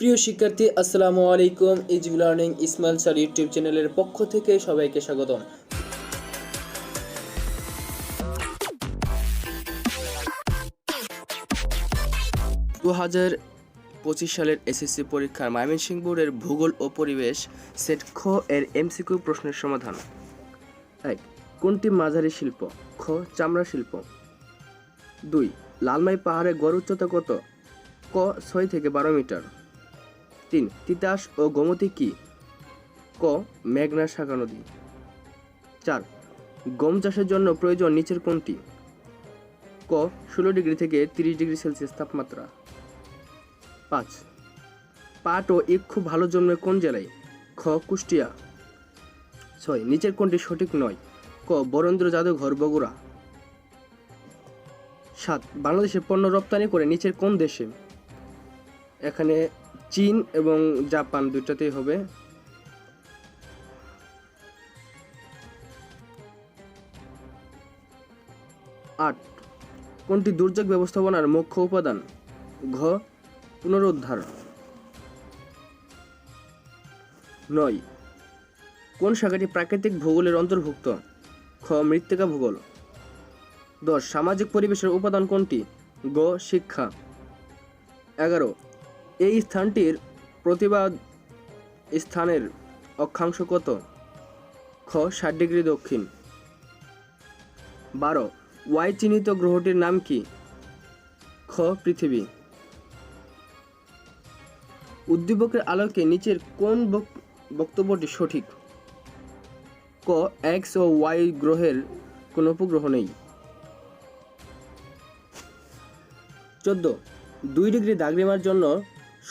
প্রিয় শিক্ষার্থী, আসসালামু আলাইকুম। Easy learning Ismail sir YouTube চ্যানেলের পক্ষ থেকে সবাইকে স্বাগতম। দু হাজার পঁচিশ সালের এসএসসি পরীক্ষার ময়মনসিংহ বোর্ডের ভূগোল ও পরিবেশ সেট খ এর এমসিকিউ প্রশ্নের সমাধান। এক, কোনটি মাঝারি শিল্প? খ, চামড়া শিল্প। দুই, লালমাই পাহাড়ে গড় উচ্চতা কত? ক, ছয় থেকে বারো মিটার। তিন, তিতাস ও গোমতী কি? ক, মেঘনা শাখা নদী। চার, গম চাষের জন্য প্রয়োজন নিচের কোনটি? ক, ষোলো ডিগ্রি থেকে তিরিশ ডিগ্রি সেলসিয়াস তাপমাত্রা। পাঁচ, পাট ও ইক খুব ভালো জন্মে কোন জেলায়? খ, কুষ্টিয়া। ছয়, নিচের কোনটি সঠিক নয়? ক, বরেন্দ্র জাদুঘর, বগুড়া। সাত, বাংলাদেশে পণ্য রপ্তানি করে নিচের কোন দেশে? এখানে চীন এবং জাপান দুটাতেই হবে। আট, কোনটি দুর্যোগ ব্যবস্থাপনার মুখ্য উপাদান? ঘ, পুনরুদ্ধার। নয়, কোন শাখাটি প্রাকৃতিক ভূগোলের অন্তর্ভুক্ত? খ, মৃত্তিকা ভূগোল। দশ, সামাজিক পরিবেশের উপাদান কোনটি? গ, শিক্ষা। এগারো এই স্থানটির প্রতিবাদ স্থানের অক্ষাংশ কত? খ, ষাট ডিগ্রি দক্ষিণ। বারো, ওয়াই চিহ্নিত গ্রহটির নাম কি? খ, পৃথিবী। উদ্দীপকের আলোকে নিচের কোন বক- বক্তব্যটি সঠিক? ক এক্স ও ওয়াই গ্রহের কোনো উপগ্রহ নেই। চোদ্দ, দুই ডিগ্রি দাগরিমার জন্য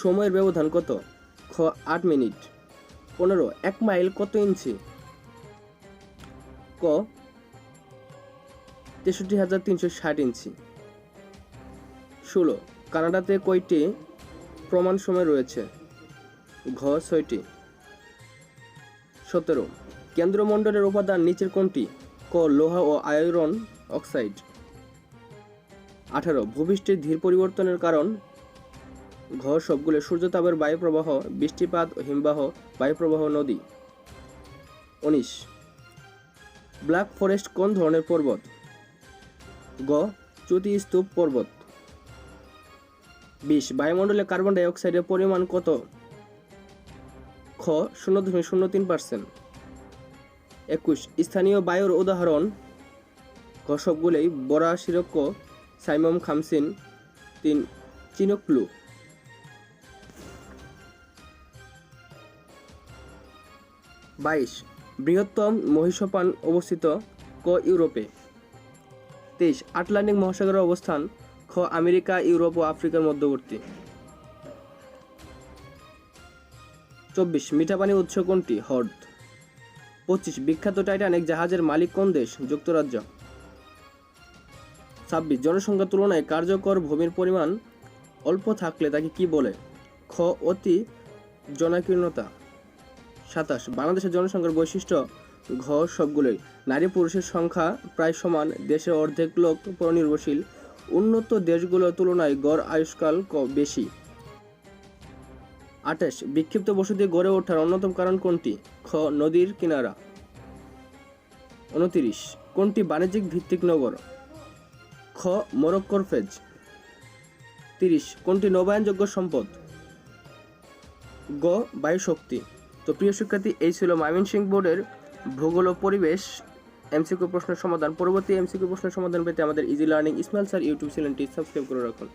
সময়ের ব্যবধান কত? খ, আট মিনিট। পনেরো, এক মাইল কত ইঞ্চি? ক, তেষট্টি হাজার তিনশো ষাট ইঞ্চি। ষোলো, কানাডাতে কয়টি প্রমাণ সময় রয়েছে? ঘ, ছয়টি। সতেরো, কেন্দ্রমণ্ডলের উপাদান নিচের কোনটি? ক, লোহা ও আয়রন অক্সাইড। আঠারো, ভূপৃষ্ঠের ধীর পরিবর্তনের কারণ? ঘ সবগুলো সূর্যতাপের বায়ুপ্রবাহ, বৃষ্টিপাত ও হিমবাহ, বায়ুপ্রবাহ নদী। উনিশ। ব্ল্যাক ফরেস্ট কোন ধরনের পর্বত? গ। চ্যুতি স্তূপ পর্বত। বিশ। বায়ুমণ্ডলে কার্বন ডাই অক্সাইডের পরিমাণ কত? খ। শূন্য দশমিক শূন্য তিন পার্সেন্ট। একুশ। স্থানীয় বায়ুর উদাহরণ। ঘ সবগুলোই বরা সাইমম খামসিন, তিন চিনক্লু। বাইশ, বৃহত্তম মহিষপান অবস্থিত ক ইউরোপে। তেইশ, আটলান্টিক মহাসাগরের অবস্থান খ আমেরিকা, ইউরোপ ও আফ্রিকার মধ্যবর্তী। চব্বিশ, মিঠাপানি উৎস কোনটি? হ্রদ পঁচিশ, বিখ্যাত টাইটানিক জাহাজের মালিক কোন দেশ? যুক্তরাজ্য। ছাব্বিশ, জনসংখ্যার তুলনায় কার্যকর ভূমির পরিমাণ অল্প থাকলে তাকে কি বলে? খ, অতি জনাকীর্ণতা। সাতাশ। বাংলাদেশের জনসংখ্যার বৈশিষ্ট্য ঘ সবগুলোই। নারী পুরুষের সংখ্যা প্রায় সমান, দেশের অর্ধেক লোক পরনির্ভরশীল। উন্নত দেশগুলোর তুলনায় গড় আয়ুষ্কাল বেশি। আঠাশ, বিক্ষিপ্ত বসতি গড়ে ওঠার অন্যতম কারণ কোনটি? খ, নদীর কিনারা। উনতিরিশ, কোনটি বাণিজ্যিক ভিত্তিক নগর? খ, মোরক্কোর ফেজ। তিরিশ, কোনটি নবায়নযোগ্য সম্পদ? গ বায়ু শক্তি তো প্রিয় শিক্ষার্থী, এই ছিল ময়মনসিংহ বোর্ডের ভূগোল ও পরিবেশ এমসিকিউ প্রশ্নের সমাধান। পরবর্তী এমসিকিউ প্রশ্নের সমাধান পেতে আমাদের easy learning Ismail sir YouTube চ্যানেলটি সাবস্ক্রাইব করে রাখুন।